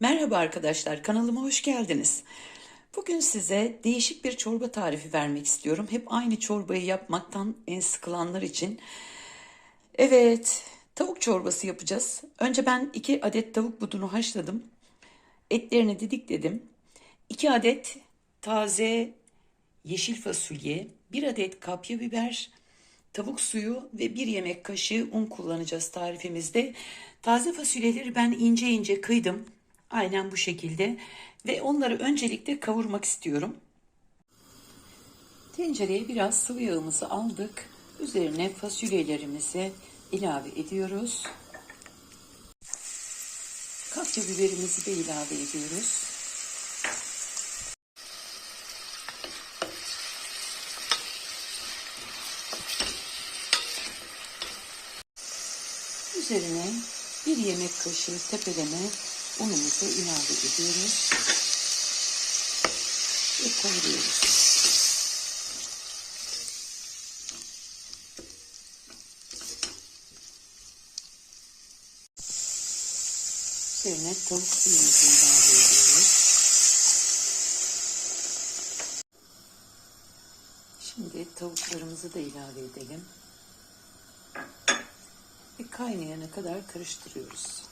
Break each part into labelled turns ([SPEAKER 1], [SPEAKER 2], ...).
[SPEAKER 1] Merhaba arkadaşlar, kanalıma hoş geldiniz. Bugün size değişik bir çorba tarifi vermek istiyorum. Hep aynı çorbayı yapmaktan en sıkılanlar için. Evet, tavuk çorbası yapacağız. Önce ben iki adet tavuk budunu haşladım. Etlerini didikledim. 2 adet taze yeşil fasulye, 1 adet kapya biber, tavuk suyu ve 1 yemek kaşığı un kullanacağız tarifimizde. Taze fasulyeleri ben ince ince kıydım. Aynen bu şekilde ve onları öncelikle kavurmak istiyorum. Tencereye biraz sıvı yağımızı aldık. Üzerine fasulyelerimizi ilave ediyoruz. Kapya biberimizi de ilave ediyoruz. Üzerine bir yemek kaşığı tepeleme unumuzu ilave ediyoruz. Ve kavuruyoruz. Üzerine tavuk suyumuzu ilave ediyoruz. Şimdi tavuklarımızı da ilave edelim. Ve kaynayana kadar karıştırıyoruz.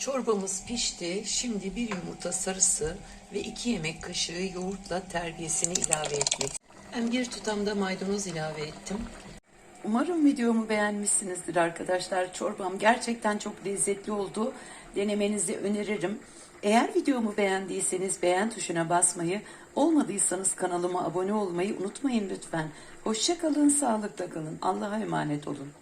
[SPEAKER 1] Çorbamız pişti. Şimdi bir yumurta sarısı ve iki yemek kaşığı yoğurtla terbiyesini ilave etmek. Ben bir tutamda maydanoz ilave ettim. Umarım videomu beğenmişsinizdir arkadaşlar. Çorbam gerçekten çok lezzetli oldu. Denemenizi öneririm. Eğer videomu beğendiyseniz beğen tuşuna basmayı, olmadıysanız kanalıma abone olmayı unutmayın lütfen. Hoşçakalın, sağlıkla kalın. Allah'a emanet olun.